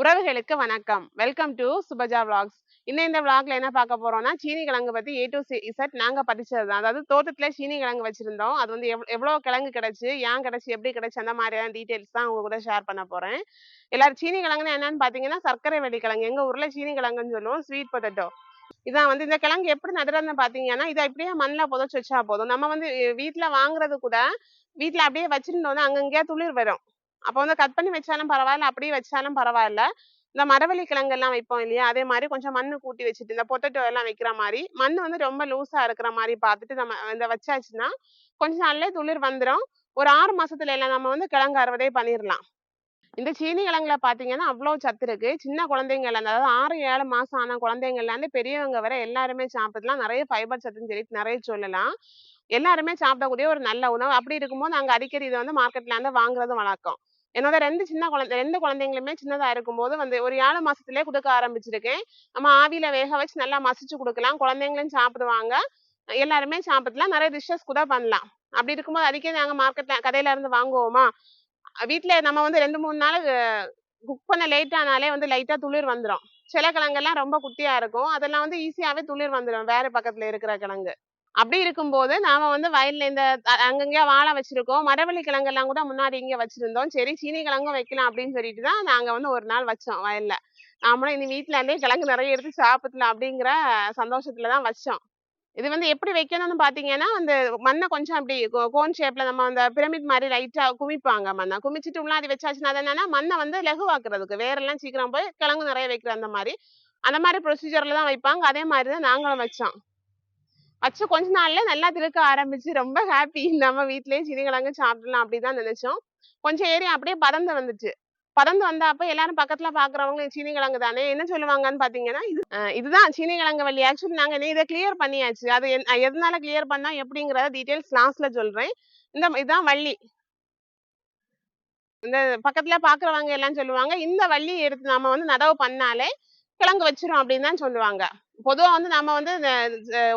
உறவுகளுக்கு வணக்கம். Welcome to Subaja vlogs இன்னும் இந்த விளாக்ல என்ன பார்க்க போறோம்னா சீனி கிழங்கு பத்தி ஏ டு சி இசட் நாங்க படிச்சது தான் அதாவது தோட்டத்துல சீனி கிழங்கு வச்சிருந்தோம். அது வந்து எவ்வளவு கிழங்கு கிடைச்சு ஏன் கிடைச்சு எப்படி கிடைச்சு அந்த மாதிரியான டீடைல்ஸ் தான் உங்க கூட ஷேர் பண்ண போறேன். எல்லாரும் சீனி கிழங்குன்னு என்னன்னு பாத்தீங்கன்னா சர்க்கரை வெள்ளி கிழங்கு. எங்க ஊர்ல சீனி கிழங்குன்னு சொல்லுவோம் ஸ்வீட் பொட்டேட்டோ இதான் வந்து இந்த கிழங்கு எப்படி நடுறதுன்னு பாத்தீங்கன்னா இதை இப்படியே மண்ணில் புதைச்சு வச்சா போதும். நம்ம வந்து வீட்டுல வீட்ல வாங்குறது கூட வீட்ல அப்படியே வச்சிருந்தோம்னா அங்கங்கேயா துளிர் வரும். அப்போ வந்து கட் பண்ணி வச்சாலும் பரவாயில்ல அப்படியே வச்சாலும் பரவாயில்ல. இந்த மரவள்ளி கிழங்கெல்லாம் வைப்போம் இல்லையா? அதே மாதிரி கொஞ்சம் மண்ணு கூட்டி வச்சுட்டு இந்த பொட்டட்டோ எல்லாம் வைக்கிற மாதிரி மண் வந்து ரொம்ப லூஸா இருக்கிற மாதிரி பார்த்துட்டு நம்ம இந்த வச்சாச்சுன்னா கொஞ்ச நாள்ல துளிர் வந்துடும் ஒரு ஆறு மாசத்துல எல்லாம் நம்ம வந்து கிழங்கு அறுவடை பண்ணிடலாம் இந்த சீனி கிழங்குல பாத்தீங்கன்னா அவ்வளவு சத்து இருக்கு. சின்ன குழந்தைங்க அதாவது ஆறு ஏழு மாசம் ஆன குழந்தைங்கள்லேருந்து பெரியவங்க வரை எல்லாருமே சாப்பிடலாம். நிறைய ஃபைபர் சத்துன்னு சொல்லி நிறைய சொல்லலாம். எல்லாருமே சாப்பிடக்கூடிய ஒரு நல்ல உணவு. அப்படி இருக்கும்போது நாங்க அடிக்கடி இதை வந்து மார்க்கெட்ல இருந்து வாங்குறது வழக்கம். என்னோட ரெண்டு சின்ன குழந்தை ரெண்டு குழந்தைங்களுமே சின்னதா இருக்கும்போது வந்து ஒரு ஏழு மாசத்துலயே கொடுக்க ஆரம்பிச்சிருக்கேன். நம்ம ஆவியில வேக வச்சு நல்லா மசிச்சு கொடுக்கலாம். குழந்தைங்களும் சாப்பிடுவாங்க. எல்லாருமே சாப்பிடலாம். நிறைய டிஷ்ஷஸ் கூட பண்ணலாம். அப்படி இருக்கும்போது அடிக்கடி நாங்க மார்க்கெட்ல கடையில இருந்து வாங்குவோமா? வீட்டில் நம்ம வந்து ரெண்டு மூணு நாள் குக் பண்ண லேட் ஆனாலே வந்து லைட்டாக துளிர் வந்துடும் சில கிழங்கெல்லாம் ரொம்ப குட்டியாக இருக்கும். அதெல்லாம் வந்து ஈஸியாகவே துளிர் வந்துடும் வேறு பக்கத்தில் இருக்கிற கிழங்கு. அப்படி இருக்கும்போது நாம வந்து வயல்ல இந்த அ- வாழை வச்சிருக்கோம். மரவள்ளி கிழங்கெல்லாம் கூட முன்னாடி இங்கே வச்சிருந்தோம். சரி சீனி கிழங்கும் வைக்கலாம் அப்படின்னு சொல்லிட்டு தான் நாங்கள் வந்து ஒரு நாள் வச்சோம் வயல்ல. நாமளும் இனி வீட்ல இருந்தே கிழங்கு நிறைய எடுத்து சாப்பிடலாம் அப்படிங்கிற சந்தோஷத்துல தான் வச்சோம். இது வந்து எப்படி வைக்கணும்னு பாத்தீங்கன்னா அந்த மண்ணை கொஞ்சம் அப்படி கோன் ஷேப்ல நம்ம அந்த பிரமிட் மாதிரி லைட்டா குமிப்பாங்க மண்ணை. குமிச்சிட்டு உள்ளாடி வச்சாச்சுன்னா அது என்னன்னா மண்ணை வந்து லகுவாக்குறதுக்கு வேறெல்லாம் சீக்கிரம் போய் கிழங்கு நிறைய வைக்கிற அந்த மாதிரி. அந்த மாதிரி ப்ரொசீஜர்ல தான் வைப்பாங்க. அதே மாதிரி தான் நாங்களும் வச்சோம். வச்சு கொஞ்ச நாள்ல நல்லா திருக்க ஆரம்பிச்சு ரொம்ப ஹாப்பி நம்ம வீட்லயே சீனி கிழங்கு சாப்பிடலாம் அப்படிதான் நினைச்சோம். கொஞ்சம் ஏறி அப்படியே பறந்து வந்துச்சு. பறந்து வந்தப்ப எல்லாரும் பக்கத்துல பாக்குறவங்க சீனி கிழங்கு தானே என்ன சொல்லுவாங்கன்னு பாத்தீங்கன்னா இது இதுதான் சீனி கிழங்கு வள்ளி. ஆக்சுவலி நாங்க இதை கிளியர் பண்ணியாச்சு. அது எதனால கிளியர் பண்ணா எப்படிங்கறத டீடைல்ஸ் லாஸ்ட்ல சொல்றேன். இந்த இதுதான் வள்ளி. இந்த பக்கத்துல பாக்குறவங்க எல்லாம் சொல்லுவாங்க இந்த வள்ளி எடுத்து நாம வந்து நடவு பண்ணாலே கிழங்கு வச்சிரும் அப்படின்னு தான் சொல்லுவாங்க. பொதுவா வந்து நம்ம வந்து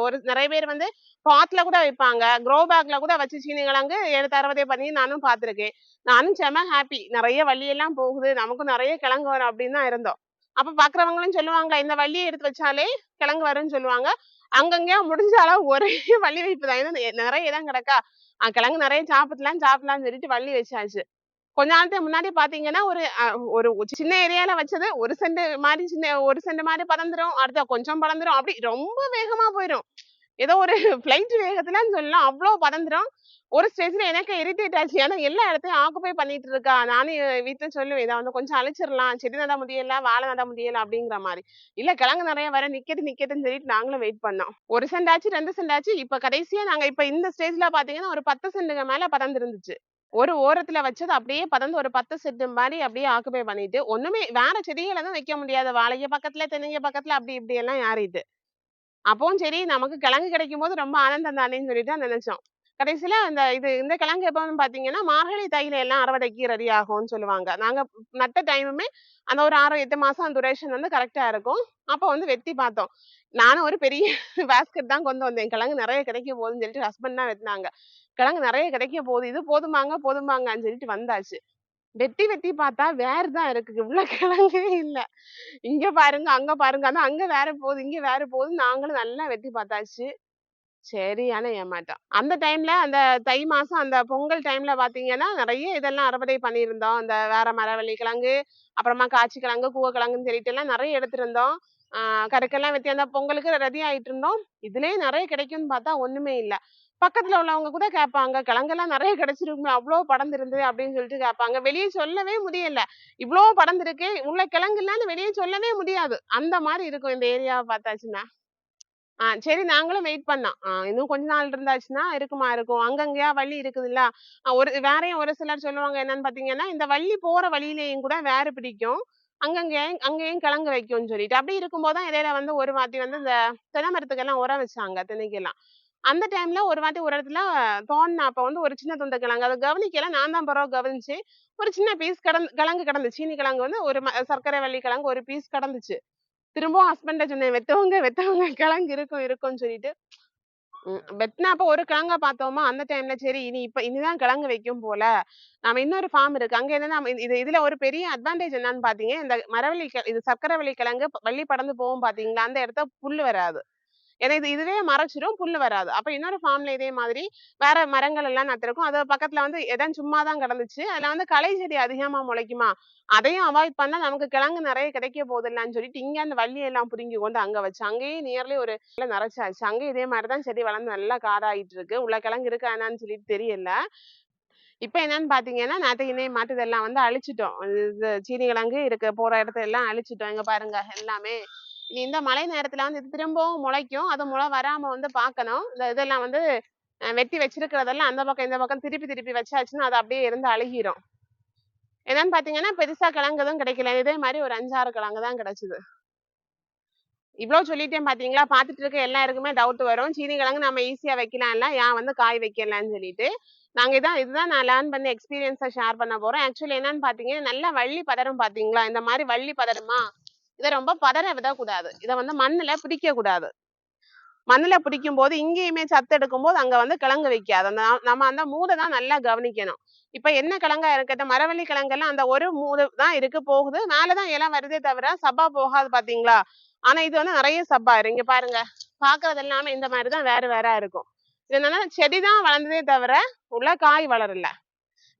ஒரு நிறைய பேர் வந்து பாட்ல கூட வைப்பாங்க. க்ரோ பேக்ல கூட வச்சு சீனி கிழங்கு எடுத்து அறுவடை பண்ணி நானும் பார்த்திருக்கேன் நானும் செம ஹாப்பி நிறைய வள்ளி எல்லாம் போகுது. நமக்கும் நிறைய கிழங்கு வரும் அப்படின்னு தான் இருந்தோம். அப்ப பாக்குறவங்களும் சொல்லுவாங்க இந்த வள்ளியை எடுத்து வச்சாலே கிழங்கு வரும்னு சொல்லுவாங்க. அங்கங்கேயா முடிஞ்ச அளவு ஒரே வள்ளி வைப்பு தான். ஏன்னா நிறைய இடம் கிடக்கா. கிழங்கு நிறைய சாப்பிடலாம் சாப்பிடலாம்னு சொல்லிட்டு வள்ளி வச்சாச்சு. கொஞ்ச நாளத்துக்கு முன்னாடி பாத்தீங்கன்னா ஒரு ஒரு சின்ன ஏரியால வச்சது ஒரு சென்ட் மாதிரி சின்ன ஒரு சென்ட் மாதிரி பறந்துரும் அடுத்த கொஞ்சம் பறந்துரும் அப்படி ரொம்ப வேகமா போயிடும் ஏதோ ஒரு ஃப்ளைட் வேகத்துலன்னு சொல்லலாம் அவ்வளவு பறந்துரும். ஒரு ஸ்டேஜ்ல எனக்கு இரிட்டேட் ஆச்சு. ஏன்னா எல்லா இடத்தையும் ஆக்குப்பை பண்ணிட்டு இருக்கா. நானும் வீட்டில் வீட்டுல சொல்லுவேன் இதை வந்து கொஞ்சம் அழைச்சிடலாம். செடி நட முடியல வாழை நட முடியல அப்படிங்கிற மாதிரி இல்ல கிழங்கு நிறைய வர நிக்கட்டு நிக்கட்டுன்னு சொல்லிட்டு நாங்களும் வெயிட் பண்ணோம். ஒரு சென்ட் ஆச்சு ரெண்டு சென்ட் ஆச்சு இப்ப கடைசியா நாங்க இப்ப இந்த ஸ்டேஜ்ல பாத்தீங்கன்னா ஒரு பத்து சென்ட்டுக்கு மேல பறந்துருந்துச்சு. ஒரு ஓரத்துல வச்சது அப்படியே பறந்து ஒரு பத்து செட்டு மாதிரி அப்படியே ஆக்குபை பண்ணிட்டு ஒண்ணுமே வேற செடிகளை தான் வைக்க முடியாது வாழைய பக்கத்துல தென்னைங்க பக்கத்துல அப்படி இப்படி எல்லாம் யாறிட்டு அப்பவும் சரி நமக்கு கிழங்கு கிடைக்கும் போது ரொம்ப ஆனந்தம் தானேன்னு சொல்லிட்டு தான் நினைச்சோம். கடைசியில அந்த இது இந்த கிழங்கு எப்போ பார்த்தீங்கன்னா மார்கழி தையில எல்லாம் அறுவடைக்கு ரெடி ஆகும்னு சொல்லுவாங்க. நாங்க நட்ட டைமுமே அந்த ஒரு ஆறு எட்டு மாசம் அந்த duration வந்து கரெக்டா இருக்கும். அப்போ வந்து வெட்டி பார்த்தோம். நானும் ஒரு பெரிய பேஸ்கெட் தான் கொண்டு வந்தேன். கிழங்கு நிறைய கிடைக்க போகுதுன்னு சொல்லிட்டு ஹஸ்பண்ட் தான் வெட்டினாங்க. கிழங்கு நிறைய கிடைக்க போகுது. இது போதுமாங்க போதுமாங்கன்னு சொல்லிட்டு வந்தாச்சு. வெட்டி வெட்டி பார்த்தா வேற தான் இருக்கு. இவ்வளவு கிழங்கே இல்லை. இங்க பாருங்க அங்க பாருங்க. அதான் அங்க வேற போகுது இங்க வேற போகுது நாங்களும் நல்லா வெட்டி பார்த்தாச்சு. சரியான ஏமாட்டம் அந்த டைம்ல அந்த தை மாசம் அந்த பொங்கல் டைம்ல பாத்தீங்கன்னா நிறைய இதெல்லாம் அறுவடை பண்ணியிருந்தோம். அந்த வேற மரவள்ளி கிழங்கு அப்புறமா காய்ச்சி கிழங்கு கூவக்கிழங்குன்னு சொல்லிட்டு எல்லாம் நிறைய எடுத்திருந்தோம். ஆஹ் கருக்கெல்லாம் வெட்டி அந்த பொங்கலுக்கு ரெடி ஆயிட்டு இருந்தோம். இதுலயே நிறைய கிடைக்கும்னு பார்த்தா ஒண்ணுமே இல்ல. பக்கத்துல உள்ளவங்க கூட கேட்பாங்க கிழங்கெல்லாம் நிறைய கிடைச்சிருக்குமே அவ்வளவு படர்ந்திருந்து அப்படின்னு சொல்லிட்டு கேட்பாங்க. வெளியே சொல்லவே முடியல. இவ்வளவு படர்ந்திருக்கு உள்ள கிழங்கு இல்லைன்னு வெளியே சொல்லவே முடியாது. அந்த மாதிரி இருக்கும் இந்த ஏரியாவை பார்த்தாச்சுன்னா. ஆஹ் சரி நாங்களும் வெயிட் பண்ணோம். இன்னும் கொஞ்ச நாள் இருந்தாச்சுன்னா இருக்குமா இருக்கும். அங்கங்கேயா வள்ளி இருக்குதுல்ல? ஒரு வேறையும் ஒரு சிலர் சொல்லுவாங்க என்னன்னு பாத்தீங்கன்னா இந்த வள்ளி போற வழியிலேயும் கூட வேற பிடிக்கும். அங்கங்கேயும் அங்கேயும் கிழங்கு வைக்கும்னு சொல்லிட்டு. அப்படி இருக்கும்போது தான் இடையில வந்து ஒரு வாட்டி வந்து இந்த தென்னை மரத்துக்கெல்லாம் உரம் வச்சாங்க திணைக்கெல்லாம். அந்த டைம்ல ஒரு வாட்டி ஒரு இடத்துல தோணுன அப்ப வந்து ஒரு சின்ன துண்டு கிழங்கு. அதை கவனிக்கல நான் தான் பரவ கவனிச்சு ஒரு சின்ன பீஸ் கடந்து கிழங்கு கிடந்து சீனி கிழங்கு வந்து ஒரு ம- சர்க்கரை வள்ளி கிழங்கு ஒரு பீஸ் கடந்துச்சு. திரும்பவும் ஹஸ்பண்ட சொன்னேன் வெத்தவங்க வெத்தவங்க கிழங்கு இருக்கும் இருக்கும்னு சொல்லிட்டு ம். வெட்னாப்ப ஒரு கிழங்க பார்த்தோமா, அந்த டைம்ல சரி இனி இப்ப இனிதான் கிழங்கு வைக்கும் போல. நாம இன்னொரு ஃபார்ம் இருக்கு. அங்க என்னன்னா நம்ம இது இதுல ஒரு பெரிய அட்வான்டேஜ் என்னன்னு பாத்தீங்க இந்த மரவள்ளி இது இது சர்க்கரைவள்ளி கிழங்கு வள்ளி படர்ந்து போகும் பாத்தீங்களா அந்த இடத்துல புல்லு வராது. ஏன்னா இது இதுவே மறைச்சிரும், புல்லு வராது. அப்ப இன்னொரு ஃபார்ம்ல இதே மாதிரி வேற மரங்கள் எல்லாம் நட்டிருக்கும். அது பக்கத்துல வந்து இடம் சும்மா தான் கிடந்துச்சு. அதுல வந்து களை செடி அதிகமா முளைக்குமா, அதையும் அவாய்ட் பண்ணா நமக்கு கிழங்கு நிறைய கிடைக்க போதில்லன்னு சொல்லிட்டு, இங்க அந்த வள்ளியெல்லாம் புரிங்கி புடுங்கி கொண்டு அங்க வச்சு அங்கேயே நியர்லி ஒரு நிறைச்சாச்சு அங்கேயும் இதே மாதிரிதான் தான் செடி வளர்ந்து நல்லா காடாயிட்டு இருக்கு. உள்ள கிழங்கு இருக்கா என்னன்னு சொல்லிட்டு தெரியல. இப்ப என்னன்னு பார்த்தீங்கன்னா, மாட்டு மாட்டுதெல்லாம் வந்து அழிச்சிட்டோம் இது சீனி கிழங்கு இருக்க போற இடத்த எல்லாம் அழிச்சிட்டோம் இங்க பாருங்க எல்லாமே. இனி இந்த மழை நேரத்துல வந்து இது திரும்பவும் முளைக்கும். அது முளை வராம வந்து பார்க்கணும். இந்த இதெல்லாம் வந்து வெட்டி வச்சிருக்கிறதெல்லாம் அந்த பக்கம், இந்த பக்கம் திருப்பி திருப்பி வச்சாச்சுன்னா, அது அப்படியே இருந்து அழுகிரும். என்னன்னு பார்த்தீங்கன்னா, பெருசா கிழங்கு எதுவும் கிடைக்கல. இதே மாதிரி ஒரு 5, 6 கிழங்கு தான் கிடைச்சது. இவ்ளோ சொல்லிட்டேன் பார்த்தீங்களா? பார்த்துட்டு இருக்க எல்லாருக்குமே டவுட் வரும். சீனி கிழங்கு நம்ம ஈஸியா வைக்கலாம்ல, ஏன் வந்து காய் வைக்கலாம்னு சொல்லிட்டு. நாங்க இதான் இதுதான் நான் லேர்ன் பண்ண எக்ஸ்பீரியன்ஸ ஷேர் பண்ண போறோம் ஆக்சுவலி என்னன்னு பார்த்தீங்கன்னா, நல்லா வள்ளி பதறும் பார்த்தீங்களா? இந்த மாதிரி வள்ளி பதறுமா இத ரொம்ப பதற விடக்கூடாது. இத வந்து மண்ணுல பிடிக்க கூடாது. மண்ணுல பிடிக்கும்போது இங்கேயுமே சத்து எடுக்கும்போது அங்க வந்து கிழங்கு வைக்காது. அந்த நம்ம அந்த மூளை தான் நல்லா கவனிக்கணும். இப்ப என்ன கிழங்கா இருக்கட்டும், மரவள்ளி கிழங்கெல்லாம் அந்த ஒரு மூளை தான் இருக்கு போகுது. மேல தான் வருதே தவிர, சபா போகாது பார்த்தீங்களா? ஆனா இது வந்து நிறைய சப்பா இருக்கு. இங்க பாருங்க. பார்க்கறது எல்லாமே இந்த மாதிரிதான் தான் வேற வேற இருக்கும். இதனால செடி தான் வளர்ந்ததே தவிர, உள்ள காய் வளரல.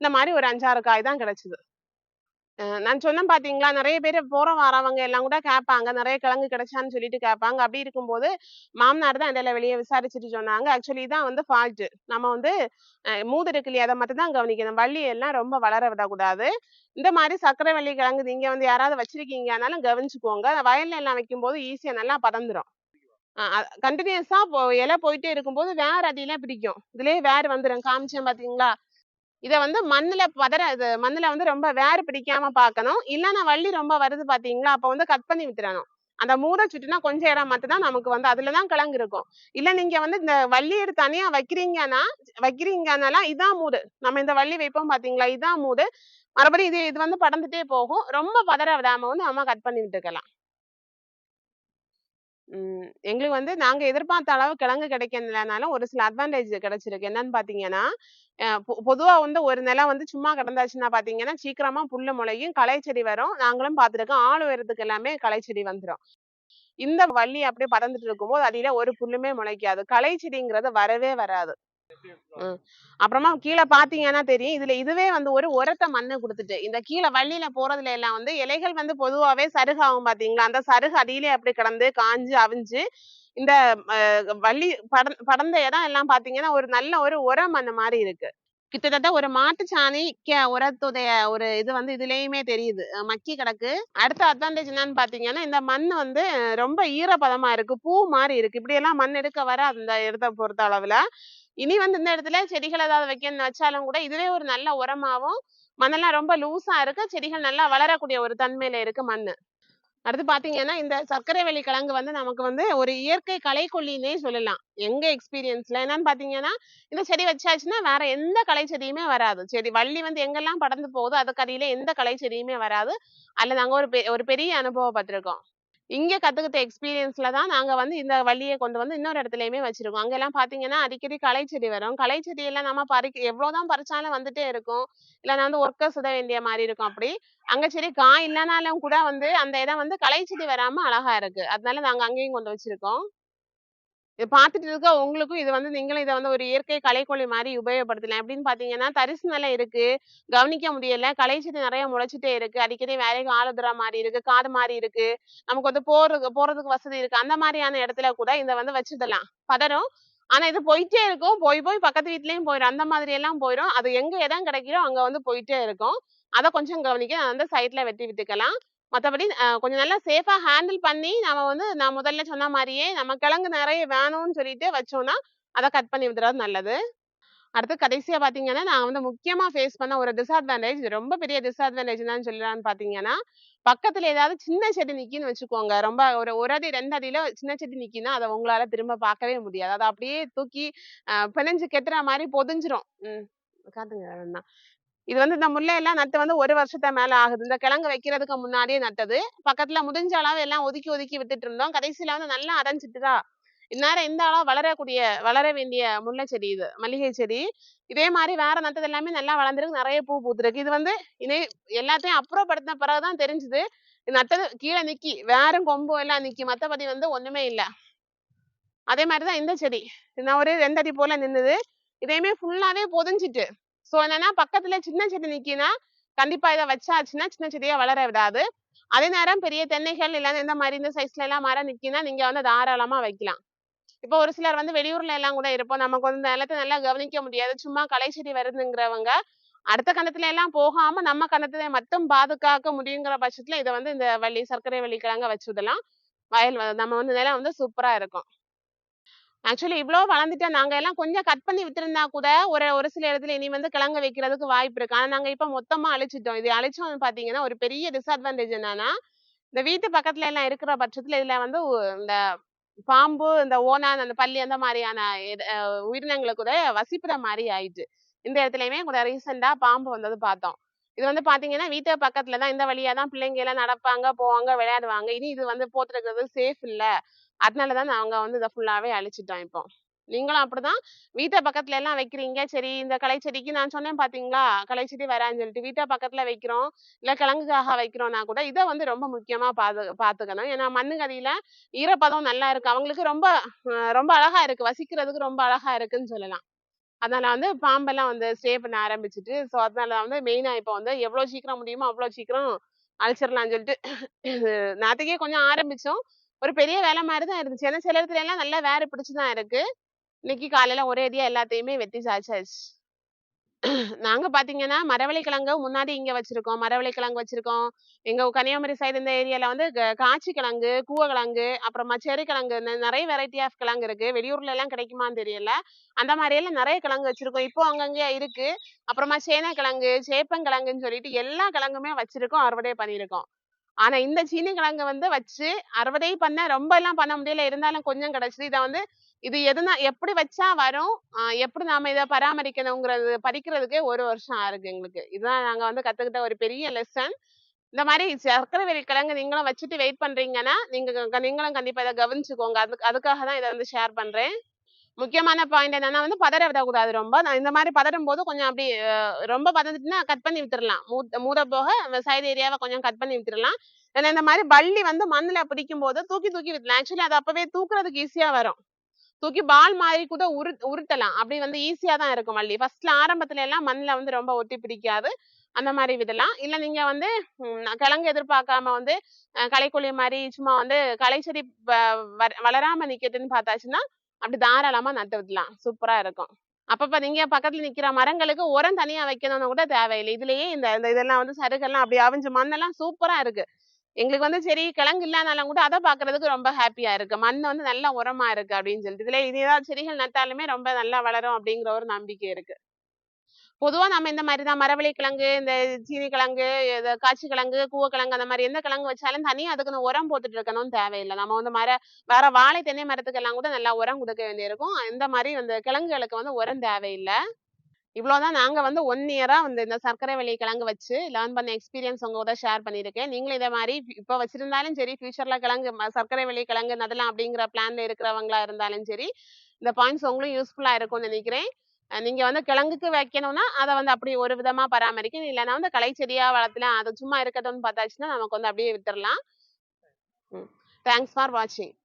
இந்த மாதிரி ஒரு 5, 6 காய் தான் கிடைச்சது. நான் சொன்னேன் பாத்தீங்களா நிறைய பேர் போற வரவங்க எல்லாம் கூட கேட்பாங்க. நிறைய கிழங்கு கிடைச்சான்னு சொல்லிட்டு கேட்பாங்க. அப்படி இருக்கும்போது, மாமனார் தான் இடையில வெளிய விசாரிச்சுட்டு சொன்னாங்க. ஆக்சுவலி தான் வந்து ஃபால்ட்டு நம்ம வந்து மூது இருக்கு இல்லையா? அதை மட்டும் தான் கவனிக்கணும். வள்ளி எல்லாம் ரொம்ப வளர விடக்கூடாது. இந்த மாதிரி சர்க்கரை வள்ளி கிழங்கு நீங்க வந்து யாராவது வச்சிருக்கீங்கனாலும் கவனிச்சுக்கோங்க. வயல்ல எல்லாம் வைக்கும்போது ஈஸியா நல்லா படர்ந்துரும். கண்டினியூஸா போ இலை போயிட்டே இருக்கும்போது வேர் அடியில பிடிக்கும். இதுலயே வேர் வந்துரும். காமிச்சேன் பாத்தீங்களா இத வந்து மண்ணுல பதற இது மண்ணுல வந்து ரொம்ப வேறு பிடிக்காம பார்க்கணும். இல்லைன்னா வள்ளி ரொம்ப வருது பார்த்தீங்களா? அப்போ வந்து கட் பண்ணி விட்டுறணும். அந்த மூட சுட்டுனா கொஞ்சம் இடம் மட்டும் தான் நமக்கு வந்து அதுல தான் கிழங்கு இருக்கும். இல்ல நீங்க வந்து இந்த வள்ளியை தனியா வைக்கிறீங்கன்னா வைக்கிறீங்கனாலாம் இதான் மூடு. நம்ம இந்த வள்ளி வைப்போம் பார்த்தீங்களா? இதான் மூடு. மறுபடியும் இது இது வந்து படர்ந்துட்டே போகும். ரொம்ப பதற விடாம வந்து நம்ம கட் பண்ணி விட்டுக்கலாம். ம். எங்களுக்கு வந்து நாங்க எதிர்பார்த்த அளவு கிழங்கு கிடைக்கலனாலும் ஒரு சில அட்வான்டேஜ் கிடைச்சிருக்கு. என்னன்னு பார்த்தீங்கன்னா, அ பொ பொதுவா வந்து ஒரு நிலம் வந்து சும்மா கிடந்தாச்சுன்னா பார்த்தீங்கன்னா, சீக்கிரமா புல்லு முளையும், களைச்செடி செடி வரும். நாங்களும் பார்த்துருக்கோம். ஆள் உயரத்துக்கு எல்லாமே களைச்செடி செடி வந்துரும். இந்த வள்ளி அப்படியே படர்ந்துட்டு இருக்கும்போது அடியில ஒரு புல்லுமே முளைக்காது. களைச்செடிங்கிறது வரவே வராது. அப்புறமா கீழ பார்த்தீங்கன்னா தெரியும். இதுல இதுவே வந்து ஒரு உரத்த மண்ணு குடுத்துட்டு, இந்த கீழ வள்ளியில போறதுல எல்லாம் வந்து இலைகள் வந்து பொதுவாவே சருகாகும் பார்த்தீங்களா? அந்த சருகு அடியிலே அப்படி கிடந்து காஞ்சு, அவிஞ்சு இந்த வள்ளி படர் படர்ந்த இடம் எல்லாம் பார்த்தீங்கன்னா, ஒரு நல்ல ஒரு உர மண்ணு மாரி இருக்கு. கிட்டத்தட்ட ஒரு மாட்டு சாணி க உரத்துடைய ஒரு இது வந்து இதுலயுமே தெரியுது. மக்கி கிடக்கு. அடுத்த அட்வான்டேஜ் என்னன்னு பார்த்தீங்கன்னா, இந்த மண்ணு வந்து ரொம்ப ஈரப்பதமா இருக்கு. பூ மாரி இருக்கு. இப்படியெல்லாம் மண் எடுக்க வராது இந்த இடத்த பொறுத்த அளவுல. இனி வந்து இந்த இடத்துல செடிகள் ஏதாவது வைக்கணும்னு வச்சாலும் கூட இதுவே ஒரு நல்ல உரமாவும், மண்ணெல்லாம் ரொம்ப லூஸா இருக்கு. செடிகள் நல்லா வளரக்கூடிய ஒரு தன்மையில இருக்கு மண்ணு. அடுத்து பாத்தீங்கன்னா இந்த சர்க்கரை வெளி கிழங்கு வந்து நமக்கு வந்து ஒரு இயற்கை களைக்கொல்லின்னே சொல்லலாம். எங்க எக்ஸ்பீரியன்ஸ்ல. என்னன்னு பாத்தீங்கன்னா இந்த செடி வச்சாச்சுன்னா வேற எந்த களை செடியுமே வராது. செடி வள்ளி வந்து எங்கெல்லாம் படர்ந்து போகுதோ அதுக்கடியில எந்த களை செடியுமே வராது. அல்ல நாங்க ஒரு பெ ஒரு பெரிய அனுபவப்பட்டிருக்கோம் இங்க கத்துக்கிட்ட எக்ஸ்பீரியன்ஸ்ல தான் நாங்க வந்து இந்த வழியை கொண்டு வந்து இன்னொரு இடத்துலயுமே வச்சிருக்கோம். அங்கெல்லாம் பார்த்தீங்கன்னா, அடிக்கடி களை செடி வரும். களை செடியெல்லாம் நம்ம பறிக்க எவ்வளோதான் பறிச்சாலும் வந்துட்டே இருக்கும். இல்லன்னா வந்து ஒர்க்கர் சுட வேண்டிய மாதிரி இருக்கும் அப்படி. அங்க செடி காய் இல்லைனாலும் கூட வந்து அந்த இடம் வந்து களை செடி வராம அழகா இருக்கு. அதனால நாங்க அங்கேயும் கொண்டு வச்சிருக்கோம். இத பார்த்துட்டு இருக்க உங்களுக்கும் இது வந்து நீங்களும் இதை வந்து ஒரு இயற்கை களைக்கொல்லி மாதிரி உபயோகப்படுத்தலாம். எப்படின்னு பார்த்தீங்கன்னா, தரிசு நிலை இருக்கு. கவனிக்க முடியல. கலைச்சிட்டு நிறைய முளைச்சிட்டே இருக்கு. அடிக்கடி வேலைக்கு ஆளுதுற மாதிரி இருக்கு. காடு மாதிரி இருக்கு. நமக்கு வந்து போறது போறதுக்கு வசதி இருக்கு. அந்த மாதிரியான இடத்துல கூட இத வந்து வச்சிடலாம். பதறும் ஆனா இது போயிட்டே இருக்கும். போய் போய் பக்கத்து வீட்லயும் போயிரும். அந்த மாதிரி எல்லாம் போயிரும். அது எங்க இடம் கிடைக்குதோ அங்க வந்து போயிட்டே இருக்கும். அத கொஞ்சம் கவனிக்க அந்த சைட்ல வெட்டி விட்டுக்கலாம். மத்தபடி கொஞ்சம் நல்லா சேஃபாக ஹேண்டில் பண்ணி நாம வந்து நான் முதல்ல சொன்ன மாதிரியே நம்ம கிழங்கு நிறைய வேணும்னு சொல்லிட்டு வச்சோம்னா, அத கட் பண்ணி விடுறது நல்லது. அடுத்து கடைசியா பார்த்தீங்கன்னா, நான் வந்து முக்கியமா ஃபேஸ் பண்ண ஒரு டிஸ்அட்வான்டேஜ் ரொம்ப பெரிய டிஸ்அட்வான்டேஜ் என்னன்னு சொல்லலான்னு பார்த்தீங்கன்னா, பக்கத்துல ஏதாவது சின்ன செடி நிக்கின்னு வச்சுக்கோங்க. ரொம்ப ஒரு ஒரு அடி 2 அடியில சின்ன செடி நிக்கின்னா, அத உங்களால திரும்ப பார்க்கவே முடியாது. அதை அப்படியே தூக்கி பிணைஞ்சு கெட்டுற மாதிரி பொதிஞ்சிரும். ம். காட்டுங்க இது வந்து இந்த முல்லை எல்லாம் நட்டு வந்து ஒரு வருஷத்தை மேல ஆகுது. இந்த கிழங்கு வைக்கிறதுக்கு முன்னாடியே நட்டது. பக்கத்துல முடிஞ்ச அளவு எல்லாம் ஒதுக்கி ஒதுக்கி விட்டுட்டு இருந்தோம். கடைசியில வந்து நல்லா அடைஞ்சிட்டுதா, இந்நேரம் இந்த அளவு வளரக்கூடிய வளர வேண்டிய முல்லை செடி இது மல்லிகை செடி. இதே மாதிரி வேற நட்டது எல்லாமே நல்லா வளர்ந்துருக்கு. நிறைய பூ பூத்துருக்கு. இது வந்து இனி எல்லாத்தையும் அப்புறப்படுத்தின பிறகுதான் தெரிஞ்சுது. நட்டது கீழே நிக்கி. வேற கொம்பு எல்லாம் நிக்கி. மத்தபடி வந்து ஒண்ணுமே இல்ல. அதே மாதிரிதான் இந்த செடி. நான் ஒரு ரெண்டு அடி போல நின்னுது. இதையுமே ஃபுல்லாவே புதைஞ்சிட்டு சோ என்னன்னா பக்கத்துல சின்ன செடி நிக்கினா கண்டிப்பா இதை வச்சாச்சுன்னா சின்ன செடியா வளர விடாது. அதே நேரம் பெரிய தென்னைகள் இல்லைன்னா இந்த மாதிரி இந்த சைஸ்ல எல்லாம் மரம் நிக்கினா நீங்க வந்து தாராளமா வைக்கலாம். இப்போ ஒரு சிலர் வந்து வெளியூர்ல எல்லாம் கூட இருப்போம். நமக்கு வந்து நிலத்தை நல்லா கவனிக்க முடியாது. சும்மா களை செடி வருதுங்கிறவங்க அடுத்த கணத்துல எல்லாம் போகாம நம்ம கணத்துல மட்டும் பாதுகாக்க முடியுங்கிற பட்சத்துல இதை வந்து இந்த வள்ளி சர்க்கரை வள்ளி கிழங்க வச்சு விடலாம். வயல் நம்ம வந்து நிலம் வந்து சூப்பரா இருக்கும். ஆக்சுவலி இவ்வளோ வளர்ந்துட்டு நாங்க எல்லாம் கொஞ்சம் கட் பண்ணி வித்திருந்தா கூட ஒரு ஒரு சில இடத்துல இனி வந்து கிழங்கு வைக்கிறதுக்கு வாய்ப்பு இருக்கு. ஆனா நாங்கள் இப்போ மொத்தமா அழிச்சிட்டோம். இது அழிச்சோம் பாத்தீங்கன்னா ஒரு பெரிய டிஸ்அட்வான்டேஜ் என்னன்னா இந்த வீட்டு பக்கத்துல எல்லாம் இருக்கிற பட்சத்துல இதுல வந்து இந்த பாம்பு இந்த ஓனான் அந்த பள்ளி அந்த மாதிரியான உயிரினங்களை கூட வசிப்புற மாதிரி ஆயிட்டு இந்த இடத்துலயுமே கூட ரீசெண்டாக பாம்பு வந்தது பார்த்தோம். இது வந்து பாத்தீங்கன்னா வீட்டு பக்கத்துல தான் இந்த வழியா தான் பிள்ளைங்க எல்லாம் நடப்பாங்க போவாங்க விளையாடுவாங்க. இனி இது வந்து போத்துருக்கிறது சேஃப் இல்ல. அதனாலதான் நாங்க வந்து இதை ஃபுல்லாவே அழிச்சிட்டோம் இப்போ. நீங்களும் அப்படிதான். வீட்டை பக்கத்துல எல்லாம் வைக்கிறீங்க. சரி இந்த கலை செடிக்கு நான் சொன்னேன் பாத்தீங்களா? கலை செடி வரான்னு சொல்லிட்டு வீட்டை பக்கத்துல வைக்கிறோம். இல்ல கிழங்குக்காக வைக்கிறோம்னா கூட இதை வந்து ரொம்ப முக்கியமா பாது பாத்துக்கணும். ஏன்னா மண்ணுக்கு ஈரப்பதம் நல்லா இருக்கு. அவங்களுக்கு ரொம்ப ரொம்ப அழகா இருக்கு. வசிக்கிறதுக்கு ரொம்ப அழகா இருக்குன்னு சொல்லலாம். அதனால வந்து பாம்பெல்லாம் வந்து ஸ்டே பண்ண ஆரம்பிச்சுட்டு ஸோ அதனால வந்து மெயினா இப்போ வந்து எவ்வளவு சீக்கிரம் முடியுமோ அவ்வளவு சீக்கிரம் அழிச்சிடலாம்னு சொல்லிட்டு நேற்றுக்கே கொஞ்சம் ஆரம்பிச்சோம். ஒரு பெரிய வேலை மாதிரி தான் இருந்துச்சு. ஏன்னா சில இடத்துல எல்லாம் நல்லா வேற பிடிச்சுதான் இருக்கு. இன்னைக்கு காலையில ஒரே அடியா எல்லாத்தையுமே வெட்டி சாய்ச்சாச்சு. நாங்க பாத்தீங்கன்னா மரவள்ளி கிழங்கு முன்னாடி இங்க வச்சிருக்கோம் மரவள்ளி கிழங்கு வச்சிருக்கோம். எங்க கன்னியாகுமரி சைடு இந்த ஏரியால வந்து க- காய்ச்சி கிழங்கு கூவக்கிழங்கு அப்புறமா செரி கிழங்கு நிறைய வெரைட்டி ஆஃப் கிழங்கு இருக்கு. வெளியூர்ல எல்லாம் கிடைக்குமான்னு தெரியல. அந்த மாதிரி எல்லாம் நிறைய கிழங்கு வச்சிருக்கோம். இப்போ அங்கங்கே இருக்கு. அப்புறமா சேனைக்கிழங்கு சேப்பங்கிழங்குன்னு சொல்லிட்டு எல்லா கிழங்குமே வச்சிருக்கோம் அறுவடை பண்ணியிருக்கோம். ஆனா இந்த சீனி கிழங்கு வந்து வச்சு அறுவடை பண்ண ரொம்ப எல்லாம் பண்ண முடியல. இருந்தாலும் கொஞ்சம் கிடைச்சது. இதை வந்து இது எதுனா எப்படி வச்சா வரும்? எப்படி நாம இதை பராமரிக்கணுங்கிறது படிக்கிறதுக்கே ஒரு வருஷம் ஆகுது எங்களுக்கு. இதுதான் நாங்க வந்து கத்துக்கிட்ட ஒரு பெரிய லெசன் இந்த மாதிரி சர்க்கரை வெள்ளி கிழங்கு நீங்களும் வச்சுட்டு வெயிட் பண்றீங்கன்னா நீங்க க- நீங்களும் கண்டிப்பா இதை கவனிச்சுக்கோங்க. அதுக்கு அதுக்காக தான் இதை வந்து ஷேர் பண்றேன். முக்கியமான பாயிண்ட் என்னன்னா வந்து பதற விடக்கூடாது ரொம்ப. இந்த மாதிரி பதறும் போது கொஞ்சம் அப்படி ரொம்ப பதந்துட்டுன்னா கட் பண்ணி வித்துடலாம் மூத்த மூட போக சைடு ஏரியாவை கொஞ்சம் கட் பண்ணி வித்துடலாம் ஏன்னா இந்த மாதிரி வள்ளி வந்து மண்ணுல பிடிக்கும் போது தூக்கி தூக்கி வித்தலாம் ஆக்சுவலி அது அப்பவே தூக்குறதுக்கு ஈஸியா வரும். தூக்கி பால் மாதிரி கூட உரு உருட்டலாம். அப்படி வந்து ஈஸியா தான் இருக்கும் வள்ளி ஃபர்ஸ்ட்ல ஆரம்பத்துல எல்லாம் மண்ணுல வந்து ரொம்ப ஒட்டி பிடிக்காது. அந்த மாதிரி விடலாம். இல்ல நீங்க வந்து கிழங்கு எதிர்பார்க்காம வந்து அஹ், களைக்கொல்லி மாதிரி சும்மா வந்து களை செடி வ- வளராம நிக்கிறதுன்னு பார்த்தாச்சுன்னா அப்படி தாராளமா நட்டு விடலாம் சூப்பரா இருக்கும். அப்பப்ப நீங்க பக்கத்துல நிக்கிற மரங்களுக்கு உரம் தனியா வைக்கணும்னு கூட தேவையில்லை. இதுலயே இந்த இந்த இதெல்லாம் வந்து சருகெல்லாம் அப்படி அவிஞ்சு மண்ணெல்லாம் சூப்பரா இருக்கு. எங்களுக்கு வந்து சரி கிழங்கு இல்லாதனாலும் கூட அதை பாக்குறதுக்கு ரொம்ப ஹாப்பியா இருக்கு. மண் வந்து நல்ல உரமா இருக்கு அப்படின்னு சொல்லிட்டு. இதுல இது ஏதாவது செடிகள் நட்டாலுமே ரொம்ப நல்லா வளரும் அப்படிங்கிற ஒரு நம்பிக்கை இருக்கு. பொதுவா நம்ம இந்த மாதிரி தான் மரவள்ளி கிழங்கு இந்த சீனி கிழங்கு இது காய்ச்சி கிழங்கு கூவக்கிழங்கு அந்த மாதிரி எந்த கிழங்கு வச்சாலும் தனியா அதுக்குன்னு உரம் போட்டுட்டு இருக்கணும்னு தேவையில்லை. நம்ம வந்து மர வேற வாழை தென்னை மரத்துக்கு எல்லாம் கூட நல்லா உரம் கொடுக்க வேண்டியிருக்கும். இந்த மாதிரி அந்த கிழங்குகளுக்கு வந்து உரம் தேவையில்லை. இவ்வளவுதான் நாங்க வந்து ஒன் இயரா வந்து இந்த சர்க்கரை வள்ளி கிழங்கு வச்சு லேர்ன் பண்ண எக்ஸ்பீரியன்ஸ் உங்க கூட ஷேர் பண்ணியிருக்கேன். நீங்களும் இதே மாதிரி இப்ப வச்சிருந்தாலும் சரி ஃபியூச்சரில் கிழங்கு சர்க்கரை வள்ளி கிழங்கு நடலாம் அப்படிங்கிற பிளான்ல இருக்கிறவங்களா இருந்தாலும் சரி இந்த பாயிண்ட்ஸ் உங்களும் யூஸ்ஃபுல்லா இருக்கும்னு நினைக்கிறேன். நீங்கள் நீங்க வந்து கிழங்குக்கு வைக்கணும்னா அதை வந்து அப்படி ஒரு விதமா பராமரிக்கணும். இல்லைன்னா வந்து களை செடியா வளர்த்தலாம் அது சும்மா இருக்கட்டும்னு பார்த்தாச்சுன்னா நமக்கு வந்து அப்படியே வித்துடலாம் தேங்க்ஸ் ஃபார் வாட்சிங்